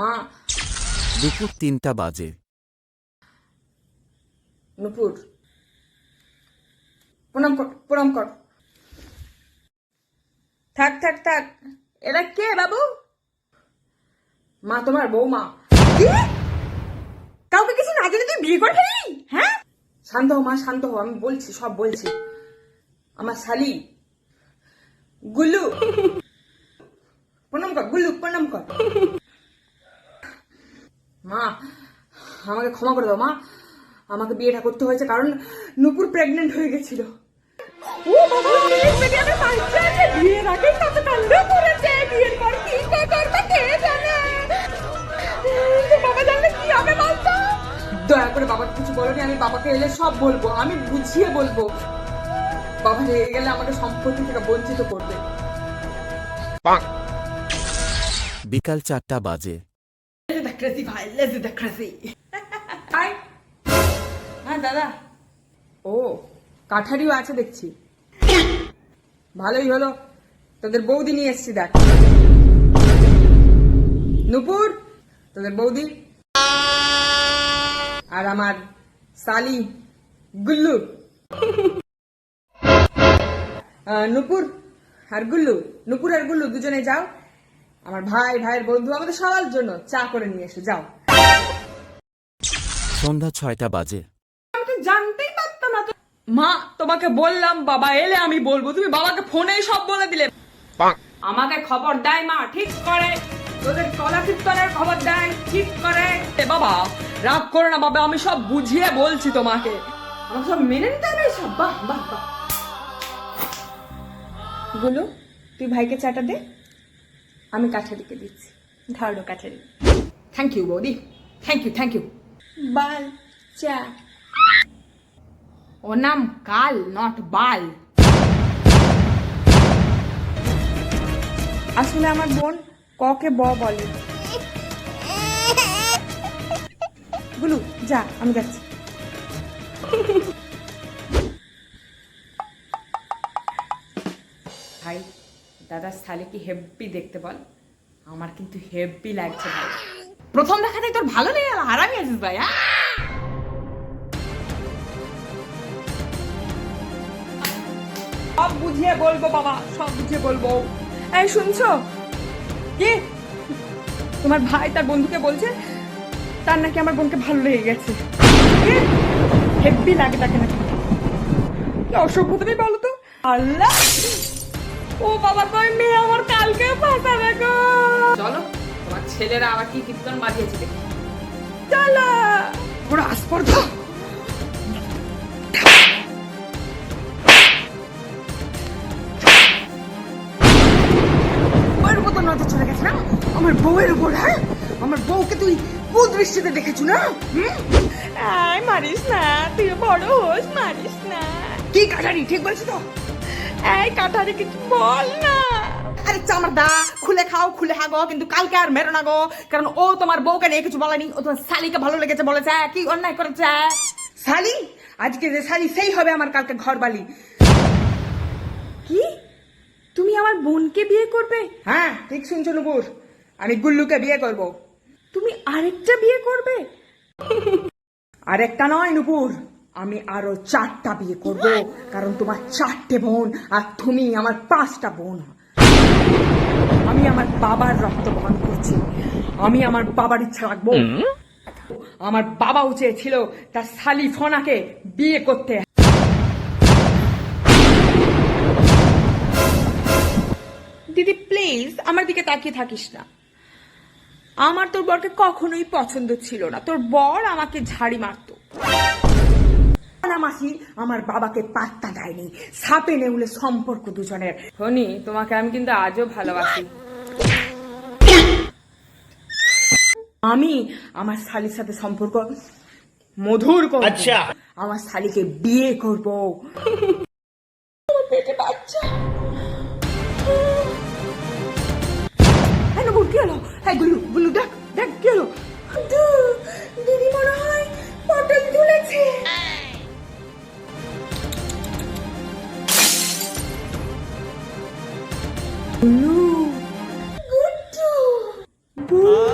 মা। দুপুর তিনটা বাজে। নুপুর প্রণাম কর প্রণাম কর। থাক থাক থাক। এরা কে বাবু? মা তোমার বৌমা। কাউকে কিছু না জেনে তুই বিয়ে করে ফেললি হ্যাঁ? শান্ত হও মা শান্ত হও আমি বলছি সব বলছি। আমার শালি গুল্লু। প্রণাম কর গুল্লু প্রণাম কর। মা আমাকে ক্ষমা করে দাও মা। আমাকে বিয়েটা করতে হয়েছে কারণ নুপুর প্রেগনেন্ট হয়ে গেছিল। ও বাবা মেয়ে মেডিয়ামে বাচ্চা আছে। বিয়ের আগে কত কাণ্ড করেছে। বিয়ের পর কি করবে কে জানে? বাবা জানলে কি হবে বলতো? দয়া করে বাবাকে কিছু বলনি আমি বাবাকে এলে সব বলব আমি বুঝিয়ে বলব। বাবা রেগে গেলে আমাকে সম্পত্তি থেকে বঞ্চিত করবে। বিকাল চারটা বাজে। Crazy ভাই let's the crazy. হাই হ্যাঁ দাদা। ও কাঠারিও আছে দেখছি। ভালোই হলো। তোদের বৌদি নিয়ে এসছি দেখ। নুপুর তোদের বৌদি। আর আমার সালি গুল্লু। নুপুর আর গুল্লু নুপুর আর গুল্লু দুজনে যাও। আমার ভাই ভাইয়ের বন্ধু আমাদের সবার জন্য চা করে নিয়ে এসো যাও। সন্ধ্যা ছয়টা বাজে। আমি তো জানতেই পারতাম না তো। মা তোমাকে বললাম বাবা এলে আমি বলব। তুমি বাবাকে ফোনেই সব বলে দিলে। আমাকে খবর দেয় মা ঠিক করে। তোদের কলা কীর্তনের খবর দেয় ঠিক করে। বাবা রাগ করো না বাবা আমি সব বুঝিয়ে বলছি তোমাকে। আমাকে সব মেনে নিতে হবে সব? বাহ বাহ বাহ। গুলো তুই ভাইকে চাটা দে। আমি কাঠারিকে দিচ্ছি। ধারো কাঠারি থ্যাংক ইউ বৌদি। থ্যাংক ইউ থ্যাংক ইউ বাল চা। ওর নাম কাল নট বাল। আসলে আমার বোন ককে ব বলে। গুলু যা আমি যাচ্ছি। ভাই দাদার শালে কি হেব্বি দেখতে বল? আমার কিন্তু হেব্বি লাগছে ভাই। প্রথম দেখাতেই তোর ভালো লেগে গেল, হারামি আছিস ভাই হ্যাঁ সব বুঝিয়ে বলব বাবা, সব বুঝিয়ে বলব। এই, শুনছো? কি? তোমার ভাই তার বন্ধুকে বলছে, তার নাকি আমার বোনকে ভালো লেগে গেছে। হেব্বি লাগে তাকে নাকি। অসভ্য তুমি বলো তো? আল্লাহ! ও বাবা কই মেয়ে আমার কালকে ফাঁসাবে গো। চলো তোমার ছেলেরা আবার কি কীর্তন বাজিয়েছে দেখি চলো। পুরো আস্পর্ধা। নজর চলে গেছে না? আমার বউয়ের উপর হ্যাঁ? আমার বউকে তুই কুদৃষ্টিতে দেখেছু না? হুম? আয় মারিস না তুই বড় হোস মারিস না। কি কাটারি ঠিক বলছি তো? এই কাটারে কিছু বল না। আরে চামার দা খুলে খাও খুলে হাগো কিন্তু কালকে আর মেরো না গো কারণ ও তোমার বউকে নিয়ে কিছু বলেনি ও তোমার শালিকে ভালো লেগেছে বলেছে কি অন্যায় করেছে? শালি? আজকে যে শালি সেই হবে আমার কালকে ঘর বালি কি? তুমি আমার বোনকে বিয়ে করবে? হ্যাঁ ঠিক শুনছো নুপুর আমি গুল্লুকে বিয়ে করব। তুমি আরেকটা বিয়ে করবে? আরেকটা নয় নুপুর। আমি আরও চারটা বিয়ে করব কারণ তোমার চারটে বোন আর তুমি আমার পাঁচটা বোন। আমি আমার বাবার রক্ত বহন করছি। আমি আমার বাবার ইচ্ছা রাখব। আমার বাবাও চেয়েছিল তার শালি ফোনাকে বিয়ে করতে। দিদি প্লিজ আমার দিকে তাকিয়ে থাকিস না। আমার তোর বরকে কখনোই পছন্দ ছিল না। তোর বর আমাকে ঝাড়ি মারতো। মাসি আমার বাবাকে পাত্তা দেয়নি। সাপে নেউলে সম্পর্ক দুজনের। ধনি তোমাকে আমি কিন্তু আজও ভালোবাসি। আমি আমার শালির সাথে সম্পর্ক মধুর করব। আচ্ছা। আমার শালিকে বিয়ে করব। হ্যাঁ, পেটে বাচ্চা হ্যাঁ গুলু। Blue. Good. Blue.